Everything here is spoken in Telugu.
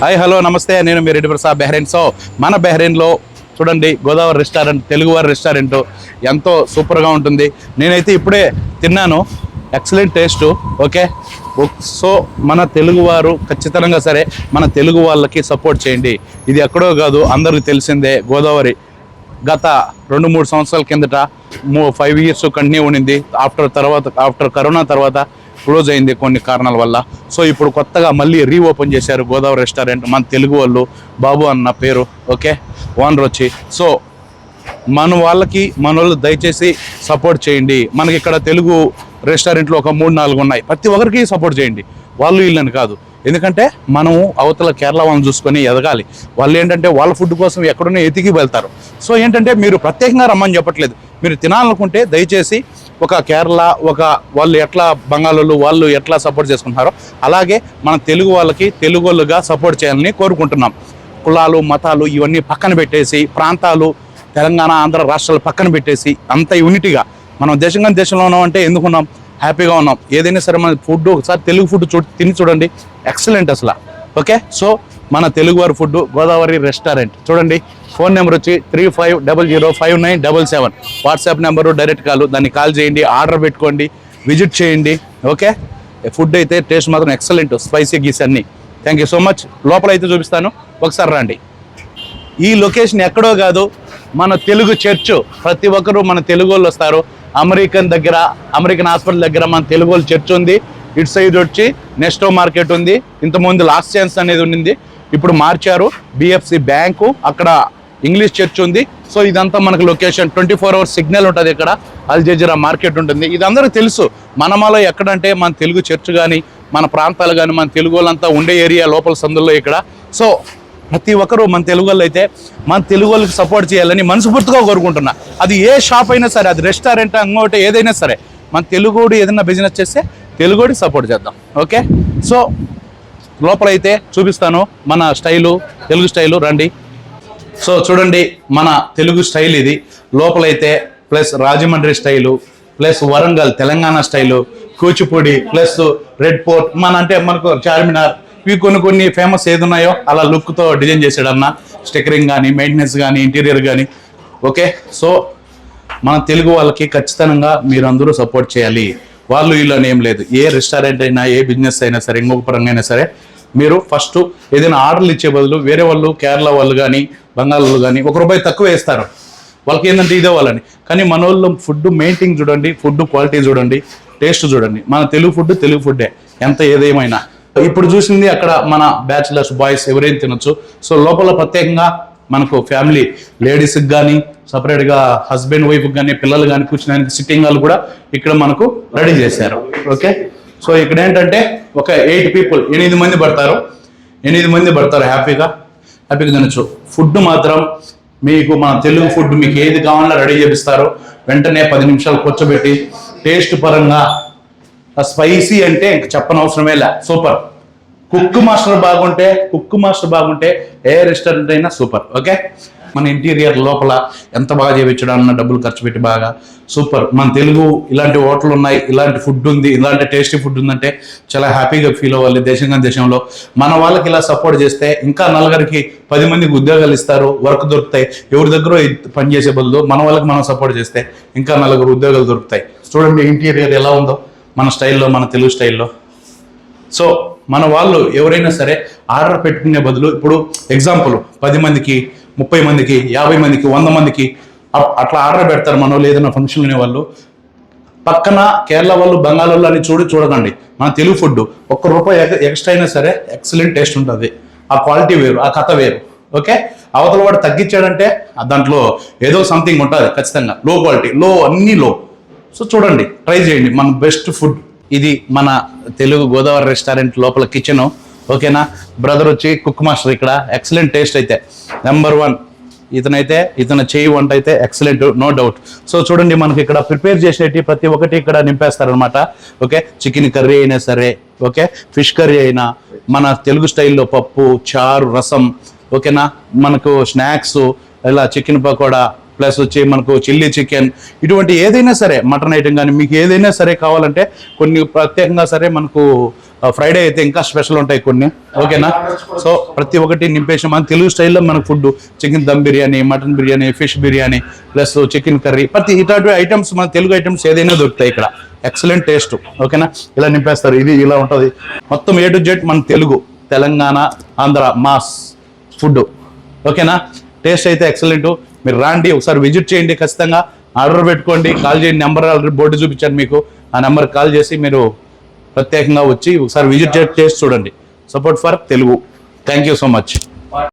Hi hello namaste. నేను మీ రెడ్డి ప్రసాద్ బెహ్రెయిన్ సో మన బెహ్రెయిన్లో చూడండి గోదావరి రెస్టారెంట్ తెలుగువారి రెస్టారెంట్ ఎంతో సూపర్గా ఉంటుంది. నేనైతే ఇప్పుడే తిన్నాను. Excellent taste okay? సో మన తెలుగువారు ఖచ్చితంగా సరే మన తెలుగు వాళ్ళకి సపోర్ట్ చేయండి. ఇది ఎక్కడో కాదు అందరికీ తెలిసిందే గోదావరి. గత రెండు మూడు సంవత్సరాల కిందట మూ ఫైవ్ ఇయర్స్ కంటిన్యూ ఉండింది. ఆఫ్టర్ తర్వాత ఆఫ్టర్ కరోనా తర్వాత క్లోజ్ అయింది కొన్ని కారణాల వల్ల. సో ఇప్పుడు కొత్తగా మళ్ళీ రీఓపెన్ చేశారు గోదావరి రెస్టారెంట్. మన తెలుగు వాళ్ళు బాబు అన్న పేరు ఓకే? ఓనర్ వచ్చి. సో మన వాళ్ళకి మన వాళ్ళు దయచేసి సపోర్ట్ చేయండి. మనకి ఇక్కడ తెలుగు రెస్టారెంట్లు ఒక మూడు నాలుగు ఉన్నాయి. ప్రతి ఒక్కరికి సపోర్ట్ చేయండి. వాళ్ళు వీళ్ళని కాదు. ఎందుకంటే మనము అవతల కేరళ వాళ్ళని చూసుకొని ఎదగాలి. వాళ్ళు ఏంటంటే వాళ్ళ ఫుడ్ కోసం ఎక్కడనే ఎతికి వెళ్తారు. సో ఏంటంటే మీరు ప్రత్యేకంగా రమ్మని చెప్పట్లేదు. మీరు తినాలనుకుంటే దయచేసి ఒక కేరళ ఒక వాళ్ళు ఎట్లా బంగాళోళ్ళు వాళ్ళు ఎట్లా సపోర్ట్ చేసుకుంటున్నారో అలాగే మన తెలుగు వాళ్ళకి తెలుగు వాళ్ళుగా సపోర్ట్ చేయాలని కోరుకుంటున్నాం. కులాలు మతాలు ఇవన్నీ పక్కన పెట్టేసి ప్రాంతాలు తెలంగాణ ఆంధ్ర రాష్ట్రాలు పక్కన పెట్టేసి అంత యూనిటీగా మనం దేశంగా దేశంలో ఉన్నాం అంటే ఎందుకున్నాం హ్యాపీగా ఉన్నాం. ఏదైనా సరే మన ఫుడ్ ఒకసారి తెలుగు ఫుడ్ చూ తిని చూడండి. ఎక్సలెంట్ అసలు. ఓకే సో మన తెలుగువారి ఫుడ్ గోదావరి రెస్టారెంట్. చూడండి ఫోన్ నెంబర్ వచ్చి three five double zero five nine double seven. WhatsApp number direct call దాన్ని కాల్ చేయండి ఆర్డర్ పెట్టుకోండి విజిట్ చేయండి ఓకే? ఫుడ్ అయితే టేస్ట్ మాత్రం ఎక్సలెంట్ స్పైసీ గీస్ అన్ని. థ్యాంక్ యూ సో మచ్ లోపల అయితే చూపిస్తాను. ఒకసారి రండి. ఈ లొకేషన్ ఎక్కడో కాదు మన తెలుగు చర్చ్. ప్రతి ఒక్కరూ మన తెలుగు వాళ్ళు వస్తారు. అమెరికన్ దగ్గర అమెరికన్ హాస్పిటల్ దగ్గర మన తెలుగు వాళ్ళు చర్చ్ ఉంది. ఇటు సైడ్ వచ్చి నెస్టో మార్కెట్ ఉంది. ఇంతకుముందు లాస్ట్ ఛాన్స్ అనేది ఉండింది. ఇప్పుడు మార్చారు బిఎఫ్సి బ్యాంకు అక్కడ ఇంగ్లీష్ చర్చ్ ఉంది. సో ఇదంతా మనకు location twenty four hours signal ఉంటుంది ఇక్కడ. అల్ జజీరా మార్కెట్ ఉంటుంది. ఇది అందరూ తెలుసు. మనమాలో ఎక్కడంటే మన తెలుగు చర్చ్ కానీ మన ప్రాంతాలు కానీ మన తెలుగు వాళ్ళంతా ఉండే ఏరియా లోపల సందుల్లో ఇక్కడ. సో ప్రతి ఒక్కరూ మన తెలుగు వాళ్ళు అయితే మన తెలుగు వాళ్ళకి సపోర్ట్ చేయాలని మనస్ఫూర్తిగా కోరుకుంటున్నా. అది ఏ షాప్ అయినా సరే అది రెస్టారెంట్ ఇంకోటి ఏదైనా సరే మన తెలుగుడు ఏదైనా బిజినెస్ చేస్తే తెలుగుడి సపోర్ట్ చేద్దాం. ఓకే సో లోపలైతే చూపిస్తాను మన స్టైలు తెలుగు స్టైలు రండి. సో చూడండి మన తెలుగు స్టైల్ ఇది. లోపలైతే plus Rajahmundry style plus Warangal Telangana style Kuchipudi plus red port మన అంటే మనకు చార్మినార్ ఇవి కొన్ని కొన్ని ఫేమస్ ఏది ఉన్నాయో అలా లుక్తో డిజైన్ చేసాడన్న స్టిక్కరింగ్ కానీ మెయింటెనెన్స్ కానీ ఇంటీరియర్ కానీ ఓకే? సో మన తెలుగు వాళ్ళకి ఖచ్చితంగా మీరందరూ సపోర్ట్ చేయాలి. వాళ్ళు వీళ్ళు అని ఏం లేదు. ఏ రెస్టారెంట్ అయినా ఏ బిజినెస్ అయినా సరే ఇంకొక పరంగా అయినా సరే మీరు ఫస్ట్ ఏదైనా ఆర్డర్లు ఇచ్చే బదులు వేరే వాళ్ళు కేరళ వాళ్ళు కానీ బంగాళ వాళ్ళు కానీ ఒక రూపాయి తక్కువ వేస్తారు. వాళ్ళకి ఏంటంటే ఇదే వాళ్ళని. కానీ మన వాళ్ళు ఫుడ్ మెయింటైన్ చూడండి ఫుడ్ క్వాలిటీ చూడండి టేస్ట్ చూడండి. మన తెలుగు ఫుడ్ తెలుగు ఫుడ్డే ఎంత ఏదేమైనా. ఇప్పుడు చూసింది అక్కడ మన బ్యాచిలర్స్ బాయ్స్ ఎవరైనా తినొచ్చు. సో లోపల ప్రత్యేకంగా మనకు ఫ్యామిలీ లేడీస్కి కానీ సపరేట్గా హస్బెండ్ వైఫ్కి కానీ పిల్లలు కానీ కూర్చోడానికి సిట్టింగ్ హాల్ కూడా ఇక్కడ మనకు రెడీ చేశారు. ఓకే? సో ఇక్కడ ఏంటంటే ఒక ఎయిట్ పీపుల్ ఎనిమిది మంది పడతారు. ఎనిమిది మంది పడతారు హ్యాపీగా. హ్యాపీగా తినొచ్చు. ఫుడ్ మాత్రం మీకు మన తెలుగు ఫుడ్ మీకు ఏది కావాలన్నా రెడీ చేపిస్తారు. వెంటనే పది నిమిషాలు కూర్చోబెట్టి టేస్ట్ పరంగా స్పైసీ అంటే ఇంక చెప్పనవసరమే లే. సూపర్ కుక్ మాస్టర్ బాగుంటే కుక్ మాస్టర్ బాగుంటే ఏ రెస్టారెంట్ అయినా సూపర్ ఓకే మన ఇంటీరియర్ లోపల ఎంత బాగా చేయించడం అన్న డబ్బులు ఖర్చు పెట్టి బాగా సూపర్ మన తెలుగు ఇలాంటి హోటల్ ఉన్నాయి ఇలాంటి ఫుడ్ ఉంది ఇలాంటి టేస్టీ ఫుడ్ ఉందంటే చాలా హ్యాపీగా ఫీల్ అవ్వాలి దేశంగా దేశంలో. మన వాళ్ళకి ఇలా సపోర్ట్ చేస్తే ఇంకా నలుగురికి పది మందికి ఉద్యోగాలు ఇస్తారు వర్క్ దొరుకుతాయి. ఎవరి దగ్గర పని చేసే బదులు మన వాళ్ళకి మనం సపోర్ట్ చేస్తే ఇంకా నలుగురు ఉద్యోగాలు దొరుకుతాయి. చూడండి ఇంటీరియర్ ఎలా ఉందో మన స్టైల్లో మన తెలుగు స్టైల్లో సో మన వాళ్ళు ఎవరైనా సరే ఆర్డర్ పెట్టుకునే బదులు ఇప్పుడు ఎగ్జాంపుల్ పది మందికి ముప్పై మందికి యాభై మందికి వంద మందికి అట్లా ఆర్డర్ పెడతారు మన వాళ్ళు ఏదైనా ఫంక్షన్ అనే వాళ్ళు. పక్కన కేరళ వాళ్ళు బెంగాల్ వాళ్ళు అని చూడి చూడకండి. మన తెలుగు ఫుడ్ ఒక్క రూపాయి ఎక్స్ట్రా అయినా సరే ఎక్సలెంట్ టేస్ట్ ఉంటుంది. ఆ క్వాలిటీ వేరు ఆ కథ వేరు. ఓకే? అవతల వాడు తగ్గించాడంటే దాంట్లో ఏదో సంథింగ్ ఉంటుంది ఖచ్చితంగా. లో క్వాలిటీ లో అన్నీ లో సో చూడండి ట్రై చేయండి. మన బెస్ట్ ఫుడ్ ఇది మన తెలుగు గోదావరి రెస్టారెంట్ లోపల కిచెను ఓకేనా? బ్రదర్ వచ్చి కుక్ మాస్టర్ ఇక్కడ. ఎక్సలెంట్ టేస్ట్ అయితే. నెంబర్ వన్ ఇతనైతే ఇతను చేయి వంట అయితే ఎక్సలెంట్ నో డౌట్ సో చూడండి మనకి ఇక్కడ ప్రిపేర్ చేసేటి ప్రతి ఒక్కటి ఇక్కడ నింపేస్తారనమాట ఓకే చికెన్ కర్రీ అయినా సరే ఓకే ఫిష్ కర్రీ అయినా మన తెలుగు స్టైల్లో పప్పు చారు రసం ఓకేనా మనకు స్నాక్స్ ఇలా చికెన్ పకోడా ప్లస్ వచ్చి మనకు చిల్లీ చికెన్ ఇటువంటి ఏదైనా సరే మటన్ ఐటమ్ కానీ మీకు ఏదైనా సరే కావాలంటే కొన్ని ప్రత్యేకంగా సరే మనకు ఫ్రైడే అయితే ఇంకా స్పెషల్ ఉంటాయి కొన్ని. ఓకేనా? సో ప్రతి ఒక్కటి నింపేసి మన తెలుగు స్టైల్లో మనకు food chicken dum biryani mutton biryani fish biryani plus chicken curry ప్రతి ఇటువంటి ఐటమ్స్ మన తెలుగు ఐటమ్స్ ఏదైనా దొరుకుతాయి ఇక్కడ. Excellent taste. ఓకేనా? ఇలా నింపేస్తారు. ఇది ఇలా ఉంటుంది. మొత్తం ఏ టు జెడ్ మన తెలుగు తెలంగాణ ఆంధ్ర మాస్ ఫుడ్. ఓకేనా? టేస్ట్ అయితే ఎక్సలెంట్. మీరు రాండి ఒకసారి విజిట్ చేయండి ఖచ్చితంగా. ఆర్డర్ పెట్టుకోండి కాల్ చేయండి నెంబర్ ఆల్రెడీ బోర్డు చూపించాను మీకు. ఆ నెంబర్ కాల్ చేసి మీరు ప్రత్యేకంగా వచ్చి ఒకసారి విజిట్ చేసి చూడండి. Support for Telugu thank you so much